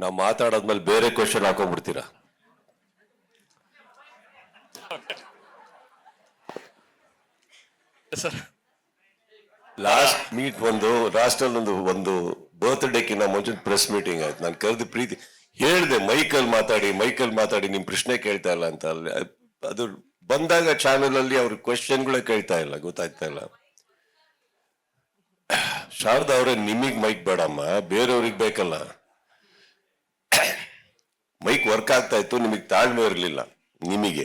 ನಾವು ಮಾತಾಡಾದ್ಮೇಲೆ ಬೇರೆ ಕ್ವಶನ್ ಹಾಕೊಂಡ್ಬಿಡ್ತೀರಾ? ಸರ್ ಲಾಸ್ಟ್ ಮೀಟ್ ಒಂದು ಲಾಸ್ಟ್ ಅಲ್ಲಿ ಒಂದು ಒಂದು ಬರ್ತ್ಡೇಕಿನ್ನ ಮುಂಚೆ ಪ್ರೆಸ್ ಮೀಟಿಂಗ್ ಆಯ್ತು. ನಾನು ಕರೆದು ಪ್ರೀತಿ ಹೇಳಿದೆ ಮೈಕಲ್ ಮಾತಾಡಿ ಮೈಕಲ್ ಮಾತಾಡಿ ನಿಮ್ಮ ಪ್ರಶ್ನೆ ಕೇಳ್ತಾ ಇಲ್ಲ ಅಂತ. ಅಲ್ಲಿ ಅದು ಬಂದಾಗ ಚಾನೆಲ್ ಅಲ್ಲಿ ಅವ್ರ ಕ್ವಶನ್ಗಳೇ ಕೇಳ್ತಾ ಇಲ್ಲ ಗೊತ್ತಾಗ್ತಾ ಇಲ್ಲ. ಶಾರದಾ ಅವರೇ ನಿಮಗ್ ಮೈಕ್ ಬೇಡಮ್ಮ ಬೇರೆಯವ್ರಿಗೆ ಬೇಕಲ್ಲ. ಮೈಕ್ ವರ್ಕ್ ಆಗ್ತಾ ಇತ್ತು ನಿಮಗೆ ತಾಳ್ಮೆ ಇರಲಿಲ್ಲ ನಿಮಗೆ.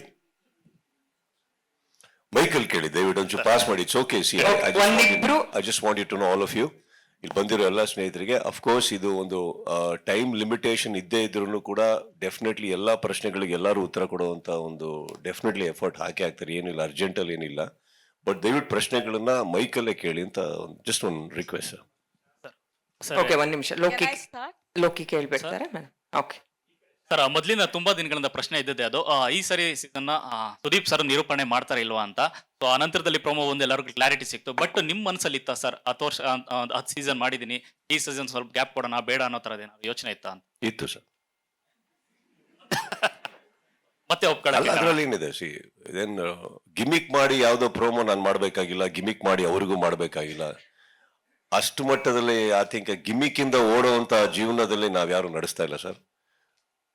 ಮೈಕಲ್ ಕೇಳಿ ದಯವಿಟ್ಟು ಒಂಚೂರು ಪಾಸ್ ಮಾಡಿ okay see I just want you to know all of you ಇಲ್ಲಿ ಬಂದಿರೋ ಎಲ್ಲ ಸ್ನೇಹಿತರಿಗೆ ಅಫ್ಕೋರ್ಸ್ ಇದು ಒಂದು ಟೈಮ್ ಲಿಮಿಟೇಷನ್ ಇದ್ದೇ ಇದ್ರೂ ಕೂಡ ಡೆಫಿನೆಟ್ಲಿ ಎಲ್ಲ ಪ್ರಶ್ನೆಗಳಿಗೆ ಎಲ್ಲರೂ ಉತ್ತರ ಕೊಡುವಂತ ಒಂದು ಡೆಫಿನೆಟ್ಲಿ ಎಫರ್ಟ್ ಹಾಕಿ ಹಾಕ್ತಾರೆ ಏನಿಲ್ಲ ಅರ್ಜೆಂಟಲ್ಲಿ ಏನಿಲ್ಲ. ಬಟ್ ದಯವಿಟ್ಟು ಪ್ರಶ್ನೆಗಳನ್ನ ಮೈಕಲ್ಲೇ ಕೇಳಿ ಅಂತ ಜಸ್ಟ್ ಒಂದು ರಿಕ್ವೆಸ್ಟ್ ಸರ್ ಓಕೆ ಒಂದ್ ನಿಮಿಷ. ಲೋಕಿ ಲೋಕಿ ಕೇಳ್ಬಿಡ್ತಾರೆ ಮೇಡಮ್ ಓಕೆ ಸರ್ ಮೊದಲಿನ ತುಂಬಾ ದಿನಗಳಿಂದ ಪ್ರಶ್ನೆ ಇದ್ದದೆ ಅದು. ಆ, ಈ ಸರಿ ಸೀಸನ್ ಸುದೀಪ್ ಸರ್ ನಿರೂಪಣೆ ಮಾಡ್ತಾರೆ ಇಲ್ವಾ ಅಂತ. ಸೊ ನಂತರದಲ್ಲಿ ಪ್ರೊಮೋ ಒಂದು ಎಲ್ಲರಿಗೂ ಕ್ಲಾರಿಟಿ ಸಿಕ್ತು. ಬಟ್ ನಿಮ್ ಮನಸ್ಸಲ್ಲಿ ಇತ್ತ ಸರ್ ಹತ್ತು ವರ್ಷ ಹತ್ತು ಸೀಸನ್ ಮಾಡಿದೀನಿ. ಈ ಸೀಸನ್ ಸ್ವಲ್ಪ ಗ್ಯಾಪ್ ಕೊಡೋಣ ಬೇಡ ಅನ್ನೋ ಥರದ ಏನಾದ್ರು ಯೋಚನೆ ಇತ್ತ ಅಂತ? ಇತ್ತು ಸರ್. ಮತ್ತೆ ಅಲ್ಲ ಅದ್ರಲ್ಲಿ ಏನಿದೆ? ಸಿ ಇದೇನು ಗಿಮಿಕ್ ಮಾಡಿ ಯಾವುದೋ ಪ್ರೋಮೋ ನಾನು ಮಾಡಬೇಕಾಗಿಲ್ಲ ಗಿಮಿಕ್ ಮಾಡಿ ಅವ್ರಿಗೂ ಮಾಡಬೇಕಾಗಿಲ್ಲ. ಅಷ್ಟು ಮಟ್ಟದಲ್ಲಿ ಐ ಥಿಂಕ್ ಗಿಮಿಕ್ ಇಂದ ಓಡುವಂತ ಜೀವನದಲ್ಲಿ ನಾವ್ ಯಾರು ನಡೆಸ್ತಾ ಇಲ್ಲ ಸರ್.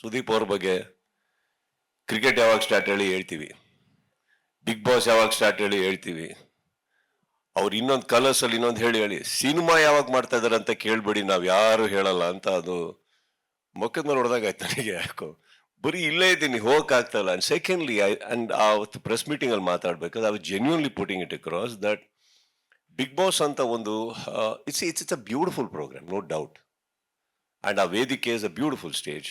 ಸುದೀಪ್ ಅವ್ರ ಬಗ್ಗೆ ಕ್ರಿಕೆಟ್ ಯಾವಾಗ ಸ್ಟಾರ್ಟ್ ಹೇಳಿ ಹೇಳ್ತೀವಿ. ಬಿಗ್ ಬಾಸ್ ಯಾವಾಗ ಸ್ಟಾರ್ಟ್ ಹೇಳಿ ಹೇಳ್ತೀವಿ. ಅವ್ರು ಇನ್ನೊಂದು ಕಲರ್ಸ್ ಅಲ್ಲಿ ಇನ್ನೊಂದು ಹೇಳಿ ಹೇಳಿ, ಸಿನಿಮಾ ಯಾವಾಗ ಮಾಡ್ತಾ ಇದಾರೆ ಅಂತ ಕೇಳಬೇಡಿ, ನಾವು ಯಾರು ಹೇಳಲ್ಲ ಅಂತ ಅದು ಮುಖದ ಮೇಲೆ ಹೊಡೆದಾಗ ಆಯ್ತು ನನಗೆ ಯಾಕೋ. ಬರೀ ಇಲ್ಲೇ ಇದ್ದೀನಿ, ಹೋಗಕ್ ಆಗ್ತಾ ಇಲ್ಲ. ಅಂಡ್ ಸೆಕೆಂಡ್ಲಿ ಐ ಅಂಡ್ ಅವತ್ತು ಪ್ರೆಸ್ ಮೀಟಿಂಗ್ ಅಲ್ಲಿ ಮಾತಾಡ್ಬೇಕಾದ್ರೆ I genuinely putting it across that Bigg Boss ಅಂತ ಒಂದು it's it's it's a beautiful programme no doubt and ಆ ವೇದಿಕೆ is a beautiful stage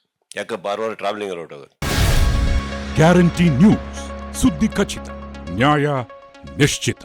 ಯಾಕೆ ಬಾರ್ವಾರ ಟ್ರಾವೆಲಿಂಗ್ ಹೊರಟೋಗುತ್ತೆ ಗ್ಯಾರಂಟಿ ನ್ಯೂಸ್ ಸುದ್ದಿ ಖಚಿತ ನ್ಯಾಯ ನಿಶ್ಚಿತ.